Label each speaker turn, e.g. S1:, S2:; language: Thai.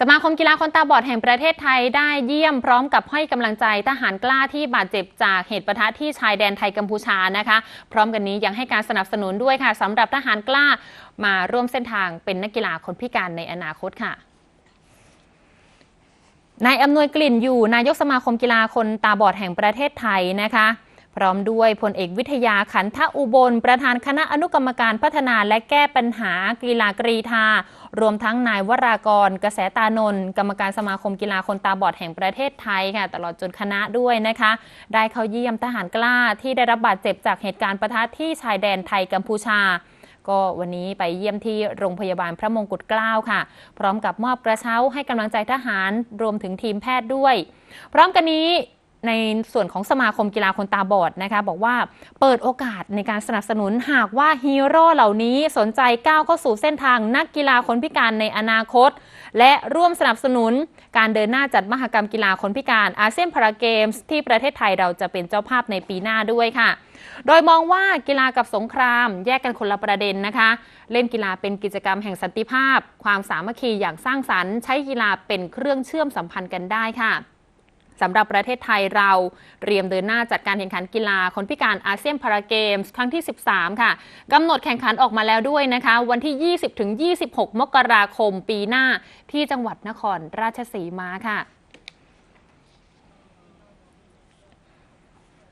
S1: สมาคมกีฬาคนตาบอดแห่งประเทศไทยได้เยี่ยมพร้อมกับให้กำลังใจทหารกล้าที่บาดเจ็บจากเหตุปะทะที่ชายแดนไทยกัมพูชานะคะ พร้อมกันนี้ยังให้การสนับสนุนด้วยค่ะสำหรับทหารกล้ามาร่วมเส้นทางเป็นนักกีฬาคนพิการในอนาคตค่ะนายอำนวยกลิ่นอยู่นายกสมาคมกีฬาคนตาบอดแห่งประเทศไทยนะคะ พร้อมด้วยพลเอกวิทยาขันทอุบล ประธานคณะอนุกรรมการพัฒนาและแก้ปัญหากีฬากรีธา รวมทั้งนายวรากร กระแสตานนท์กรรมการสมาคมกีฬาคนตาบอดแห่งประเทศไทยค่ะ ตลอดจนคณะด้วยนะคะ ได้เข้าเยี่ยมทหารกล้าที่ได้รับบาดเจ็บจากเหตุการณ์ประทะที่ชายแดนไทยกัมพูชาก็วันนี้ไปเยี่ยมที่โรงพยาบาลพระมงกุฎเกล้าค่ะ พร้อมกับมอบกระเช้าให้กำลังใจทหาร รวมถึงทีมแพทย์ด้วย พร้อมกันนี้ ในส่วนของสมาคมกีฬาคนตาบอดนะคะ บอกว่าเปิดโอกาสในการสนับสนุนหากว่าฮีโร่เหล่านี้สนใจก้าวเข้าสู่เส้นทางนักกีฬาคนพิการในอนาคต และร่วมสนับสนุนการเดินหน้าจัดมหกรรมกีฬาคนพิการอาเซียนพาราเกมส์ที่ประเทศไทยเราจะเป็นเจ้าภาพในปีหน้าด้วยค่ะ โดยมองว่ากีฬากับสงครามแยกกันคนละประเด็นนะคะ เล่นกีฬาเป็นกิจกรรมแห่งสันติภาพ ความสามัคคีอย่างสร้างสรรค์ ใช้กีฬาเป็นเครื่องเชื่อมสัมพันธ์กันได้ค่ะ สำหรับประเทศไทยเราเตรียมเดินหน้าจัดการแข่งขันกีฬาคนพิการอาเซียนพาราเกมส์ครั้งที่ 13 ค่ะกำหนดแข่งขันออกมาแล้วด้วยนะคะ วันที่ 20-26 มกราคมปีหน้าที่จังหวัดนครราชสีมาค่ะ